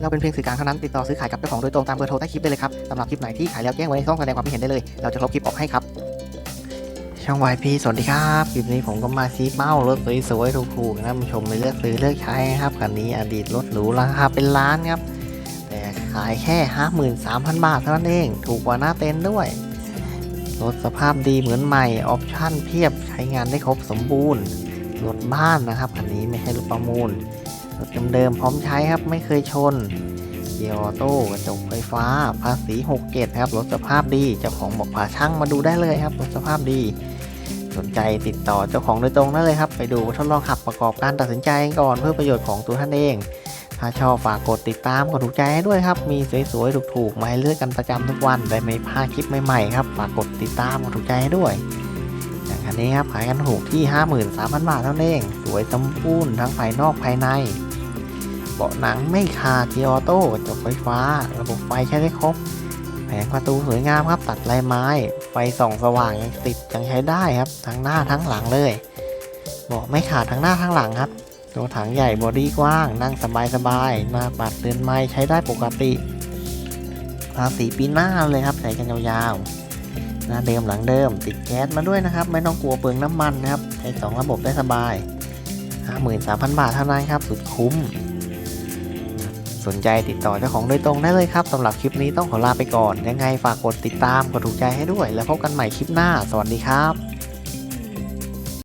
เราเป็นเพียงสื่อกลางเท่านั้นติดต่อซื้อขายกับเจ้าของโดยตรงตามเบอร์โทรใต้คลิปได้เลยครับสำหรับคลิปไหนที่ขายแล้วแจ้งไว้ในช่องแสดงความคิดเห็นได้เลย เราจะลบคลิปออกให้ครับช่อง YP สวัสดีครับ คลิปนี้ผมก็มาชี้เป้ารถสวยๆถูกๆนะท่นผู้ชมไปเลือกซื้อเลือกใช้ครับคันนี้อดีตรถหรูราคาเป็นล้านครับ แต่ขายแค่53,000บาทเท่านั้นเอง ถูกกว่าหน้าเต็นด้วย รถสภาพดีเหมือนใหม่ ออปชั่นเพียบใช้งานได้ครบสมบูรณ์ รถบ้านนะครับคันนี้ไม่ใช่รถประมูล เดิมๆพร้อมใช้ครับ ไม่เคยชน เกียร์ออโต้กระจกไฟฟ้า ภาษี67ครับ รถสภาพดี เจ้าของบอกพาช่างมาดูได้เลยครับ รถสภาพดี สนใจติดต่อเจ้าของโดยตรงได้เลยครับ ไปดูทดลองขับประกอบการตัดสินใจก่อนเพื่อประโยชน์ของตัวท่านเอง ถ้าชอบฝากกดติดตามกดถูกใจให้ด้วยครับ มีสวยๆถูกๆมาให้เลือกกันประจำทุกวัน ได้ไม่พลาดคลิปใหม่ๆครับ ฝากกดติดตามกดถูกใจให้ด้วยอย่างคันนี้ครับขายกันถูกที่ 53,000 บาทเท่านั้นเอง สวยสมบูรณ์ทั้งภายนอกภายในาะหนังไม่ขาดเกียร์ออโต้ระจกไฟฟ้า ระบบไฟใช้ได้ครบ แผงประตูสวยงามครับ ตัดลายไม้ ไฟส่องสว่างยังติดยังใช้ได้ครับ ทั้งหน้าทั้งหลังเลยเบาะไม่ขาดทั้งหน้าทั้งหลังครับ ตัวถังใหญ่บอดี้กว้าง นั่งสบายสบายหน้าปัดเตือนไม้ใช้ได้ปกติภาษีปีหน้าเลยครับใช้กันยาวๆหน้าเดิมหลังเดิม ติดแก๊สมาด้วยนะครับ ไม่ต้องกลัวเปลืองน้ำมันนะครับใช้สองระบบได้สบาย53,000 บาทเท่านั้นครับ สุดคุ้ม สนใจติดต่อเจ้าของโดยตรงได้เลยครับสำหรับคลิปนี้ต้องขอลาไปก่อน ยังไงฝากกดติดตามกดถูกใจให้ด้วย แล้วพบกันใหม่คลิปหน้า สวัสดีครับ